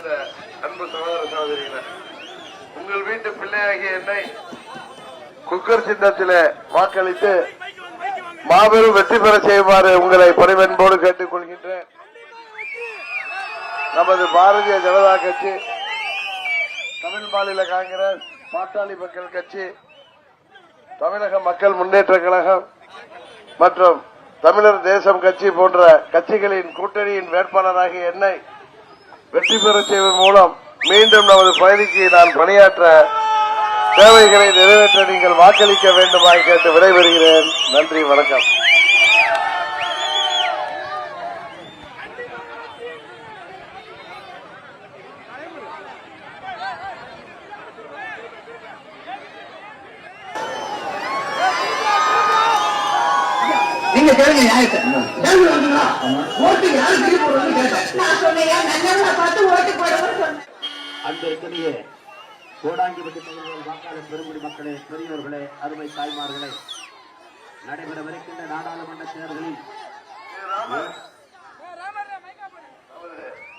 சேர்ந்த அன்பு சகோதர சகோதரிகளர் உங்கள் வீட்டு பிள்ளையாகிய என்னை குக்கர் சின்னத்தில் வாக்களித்து மாபெரும் வெற்றி பெற செய்யுமாறு உங்களை பணிவென்போடு கேட்டுக்கொள்கின்றேன். நமது பாரதிய ஜனதா கட்சி தமிழ் மாநில காங்கிரஸ் பாட்டாளி மக்கள் கட்சி தமிழக மக்கள் முன்னேற்ற கழகம் மற்றும் தமிழர் தேசம் கட்சி போன்ற கட்சிகளின் கூட்டணியின் வேட்பாளராகிய என்னை வெற்றி பெறச் செய்வதன் மூலம் மீண்டும் நமது பகுதிக்கு நான் பணியாற்ற தேவைகளை நிறைவேற்ற நீங்கள் வாக்களிக்க வேண்டுமாய் கேட்டு விடைபெறுகிறேன். நன்றி வணக்கம். நீங்க கேளுங்க வந்துங்களா ஓட்டு யாரு திருப்பி போடுறதுன்னு கேட்டேன். சொன்னேன் அன்பிற்குரிய கோடாங்கிப்பட்டி பகுதியில் வாக்காளர் பெருங்குடி மக்களே பெரியோர்களே அருமை தாய்மார்களே நடைபெறவிருக்கின்ற நாடாளுமன்ற தேர்தலில்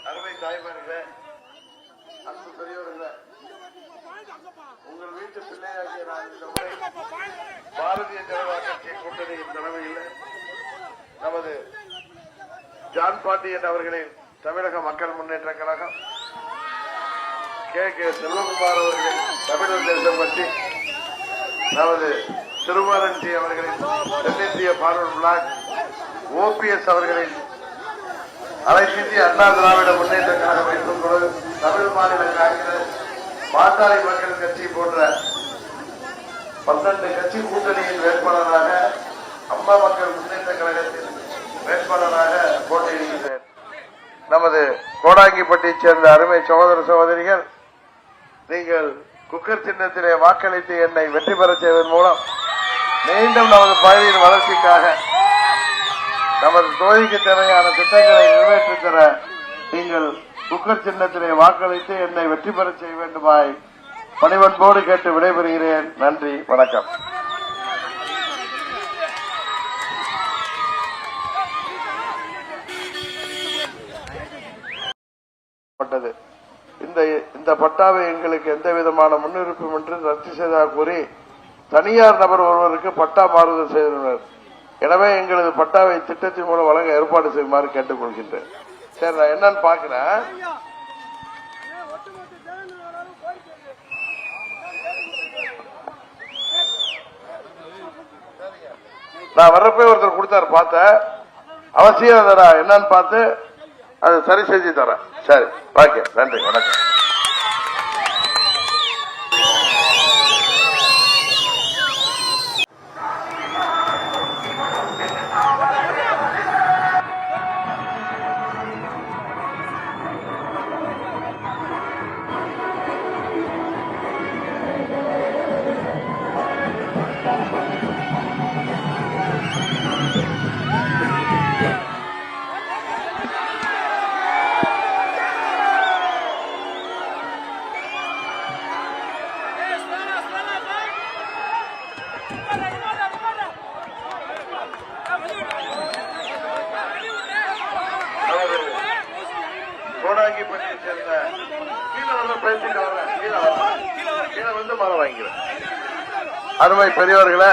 அருமை தாய்மார்களே அன்பு பெரியவர்களே உங்கள் வீட்டு பிள்ளையாகிய நான் இந்த முறை பாரதிய ஜனதா கட்சி கூட்டணியின் தலைமையில் நமது ஜான் பாண்டியன் அவர்களின் தமிழக மக்கள் முன்னேற்ற கழகம். கே. கே. செல்வகுமார் அவர்களின் தமிழர் தேசம் பற்றி. நமது திருமாரஞ்சி அவர்களின் தென்னிந்திய பார்வன் பிளாக் ஓபிஎஸ் அவர்களின் அனைத்திந்திய அண்ணா திராவிட முன்னேற்ற கழகம் என்றும் கூட தமிழ் மாநில காங்கிரஸ் பாட்டாளி மக்கள் கட்சி போன்ற பன்னெண்டு கட்சி கூட்டணியின் வேட்பாளராக அம்மா மக்கள் முன்னேற்ற கழகத்தின் வேட்பாளராக போட்டியிடுகின்றேன் நமது கோடாங்கிப்பட்டியைச் சேர்ந்த அருமை சகோதர சகோதரிகள் நீங்கள் குக்கர் சின்னத்திலே வாக்களித்து என்னை வெற்றி பெறச் செய்வதன் மூலம் மீண்டும் நமது பகுதியின் வளர்ச்சிக்காக நமது தொகுதிக்கு தேவையான திட்டங்களை நிறைவேற்றித் தர நீங்கள் குக்கர் சின்னத்திலே வாக்களித்து என்னை வெற்றி பெறச் செய்ய வேண்டுமாய் பணிவன்போடு கேட்டு விடைபெறுகிறேன். நன்றி வணக்கம். பட்டது இந்த இந்த பட்டாவை எங்களுக்கு எந்த விதமான முன்னிருப்பும் என்று ரத்து செய்ததாக கூறி தனியார் நபர் ஒருவருக்கு பட்டா மாறுதல் செய்துள்ளனர். எனவே எங்களது பட்டாவை திட்டத்தின் மூலம் வழங்க ஏற்பாடு செய்யுமாறு கேட்டுக்கொள்கின்றேன். சரி நான் என்னன்னு பாக்குறேன் நான் வர்றப்ப ஒருத்தர் கொடுத்தாரு பார்த்தேன் அவசியம் என்னன்னு பார்த்து அதை சரி செஞ்சு தரேன். சரி ஓகே நன்றி வணக்கம். அருமை பெரியவர்களே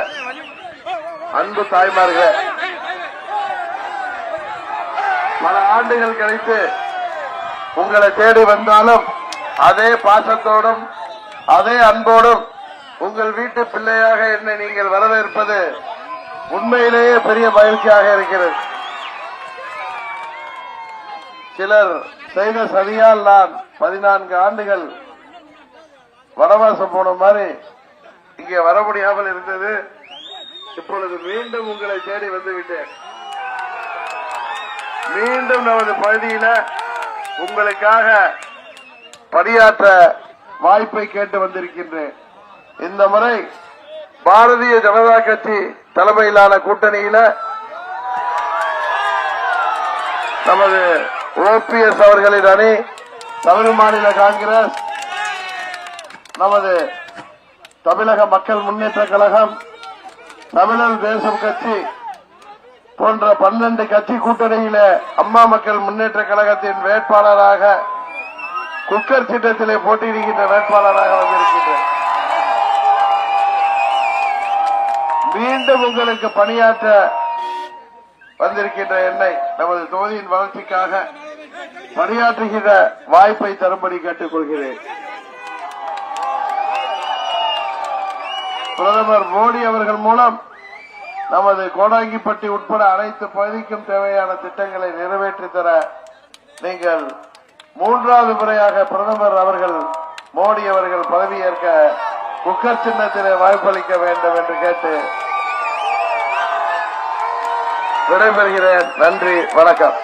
அன்பு தாய்மார்களே பல ஆண்டுகள் கழித்து உங்களை தேடி வந்தாலும் அதே பாசத்தோடும் அதே அன்போடும் உங்கள் வீட்டு பிள்ளையாக என்னை நீங்கள் வரவேற்பது உண்மையிலேயே பெரிய மகிழ்ச்சியாக இருக்கிறது. சிலர் செய்த சதியால் நான் பதினான்கு ஆண்டுகள் வனவாசம் போன மாதிரி இங்கே வர முடியாமல் இருந்தது. இப்பொழுது மீண்டும் உங்களை தேடி வந்து விட்டேன் மீண்டும் நமது பகுதியில உங்களுக்காக பணியாற்ற வாய்ப்பை கேட்டு வந்திருக்கின்றேன். இந்த முறை பாரதிய ஜனதா கட்சி தலைமையிலான கூட்டணியில நமது ஓபிஎஸ் அவர்களின் அணி தமிழ் மாநில காங்கிரஸ் நமது தமிழக மக்கள் முன்னேற்ற கழகம் தமிழர் தேசம் கட்சி போன்ற பன்னெண்டு கட்சி கூட்டணியில அம்மா மக்கள் முன்னேற்ற கழகத்தின் வேட்பாளராக குக்கர் திட்டத்திலே போட்டியிடுகின்ற வேட்பாளராக வந்திருக்கின்றேன். மீண்டும் உங்களுக்கு பணியாற்ற வந்திருக்கின்ற என்னை நமது தொகுதியின் வளர்ச்சிக்காக பணியாற்றுகிற வாய்ப்பை தரும்படி கேட்டுக்கொள்கிறேன். பிரதமர் மோடி அவர்கள் மூலம் நமது கோடாங்கிப்பட்டி உட்பட அனைத்து பகுதிக்கும் தேவையான திட்டங்களை நிறைவேற்றி தர நீங்கள் மூன்றாவது முறையாக பிரதமர் அவர்கள் மோடி அவர்கள் பதவியேற்க குக்கர் சின்னத்திலே வாய்ப்பளிக்க வேண்டும் என்று கேட்டு விடைபெறுகிறேன். நன்றி வணக்கம்.